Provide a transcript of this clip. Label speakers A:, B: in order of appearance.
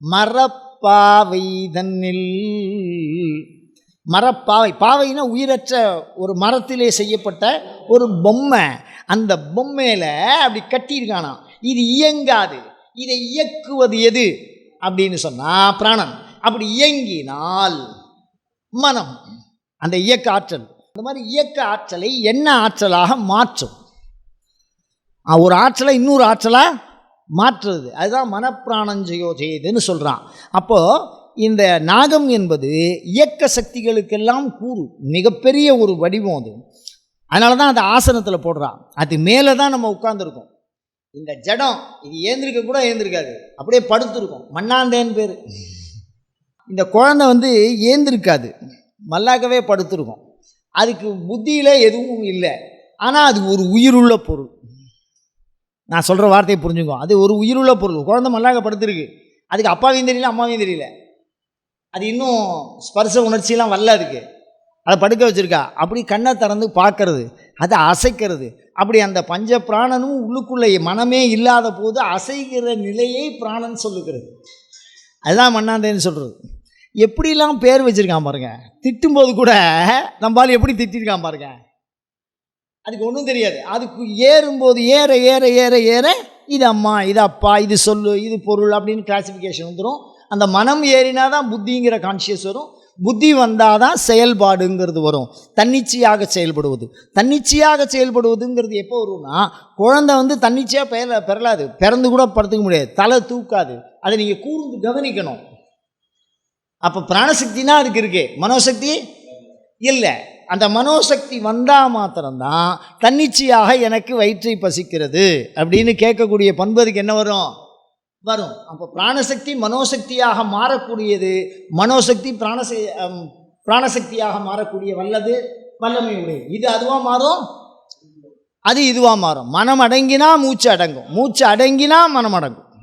A: மரப்பாவை தன்னில் மரப்பாவை பாவைனா உயிரற்ற ஒரு மரத்திலே செய்யப்பட்ட ஒரு பொம்மை. அந்த பொம்மையில் அப்படி கட்டியிருக்கானாம். இது இயங்காது. இதை இயக்குவது எது? அப்படின்னு சொன்னால் பிராணன். அப்படி இயங்கினால் மனம். அந்த இயக்க ஆற்றல். அந்த மாதிரி இயக்க ஆற்றலை என்ன ஆற்றலாக மாற்றும்? ஒரு ஆற்றலை இன்னொரு ஆற்றலாக மாற்றுறது. அதுதான் மனப்பிராணஞ்சயோதேதுன்னு சொல்கிறான் அப்போது இந்த நாகம் என்பது இயக்க சக்திகளுக்கெல்லாம் கூறு மிகப்பெரிய ஒரு வடிவம் அது. அதனால தான் அந்த ஆசனத்தில் போடுறான். அது மேலே தான் நம்ம உட்காந்துருக்கோம் இந்த ஜடம் இது ஏந்திருக்க கூட ஏந்திருக்காது. அப்படியே படுத்துருக்கும். மண்ணாந்தேன் பேர். இந்த குழந்தை வந்து ஏந்திருக்காது. மல்லாக்கவே படுத்துருக்கோம். அதுக்கு புத்தியில் எதுவும் இல்லை. ஆனால் அது ஒரு உயிருள்ள பொருள். நான் சொல்கிற வார்த்தையை புரிஞ்சுக்கோ. அது ஒரு உயிருள்ள பொருள். குழந்தை மல்லாக படுத்திருக்கு. அதுக்கு அப்பாவையும் தெரியல அம்மாவையும் தெரியல. அது இன்னும் ஸ்பர்ச உணர்ச்சியெல்லாம் வரல அதுக்கு. அதை படுக்க வச்சுருக்கா. அப்படி கண்ணை திறந்து பார்க்கறது அதை அசைக்கிறது. அப்படி அந்த பஞ்ச பிராணனும் உள்ளுக்குள்ளே மனமே இல்லாத போது அசைகிற நிலையை பிராணன் சொல்லுகிறது. அதுதான் மண்ணாந்தேன்னு சொல்கிறது எப்படிலாம் பேர் வச்சுருக்கான் பாருங்க. திட்டும்போது கூட நம்மால் எப்படி திட்டிருக்கான் பாருங்க. அதுக்கு ஒன்றும் தெரியாது. அதுக்கு ஏறும்போது ஏற ஏற ஏற ஏற இது அம்மா இது அப்பா இது சொல்லு இது பொருள் அப்படின்னு கிளாசிஃபிகேஷன் வந்துடும் அந்த மனம் ஏறினா தான் புத்திங்கிற கான்ஷியஸ் வரும். புத்தி வந்தால் தான் செயல்பாடுங்கிறது வரும். தன்னிச்சையாக செயல்படுவது. தன்னிச்சையாக செயல்படுவதுங்கிறது எப்போ வரும்னா குழந்தை வந்து தன்னிச்சையாக பெற பெறலாது. பிறந்து கூட படுத்துக்க முடியாது. தலை தூக்காது. அதை நீங்கள் கூர்ந்து கவனிக்கணும். அப்போ பிராணசக்தினா அதுக்கு இருக்கு. மனோசக்தி இல்லை. அந்த மனோசக்தி வந்தால் மாத்திரம்தான் தன்னிச்சையாக எனக்கு வயிற்றை பசிக்கிறது அப்படின்னு கேட்கக்கூடிய பண்பதுக்கு என்ன வரும்? வரும். அப்போ பிராணசக்தி மனோசக்தியாக மாறக்கூடியது மனோசக்தி பிராணச பிராணசக்தியாக மாறக்கூடிய வல்லது வல்லமை உடையது. இது அதுவாக மாறும்? அது இதுவாக மாறும். மனம் அடங்கினா மூச்சு அடங்கும். மூச்சு அடங்கினா மனம் அடங்கும்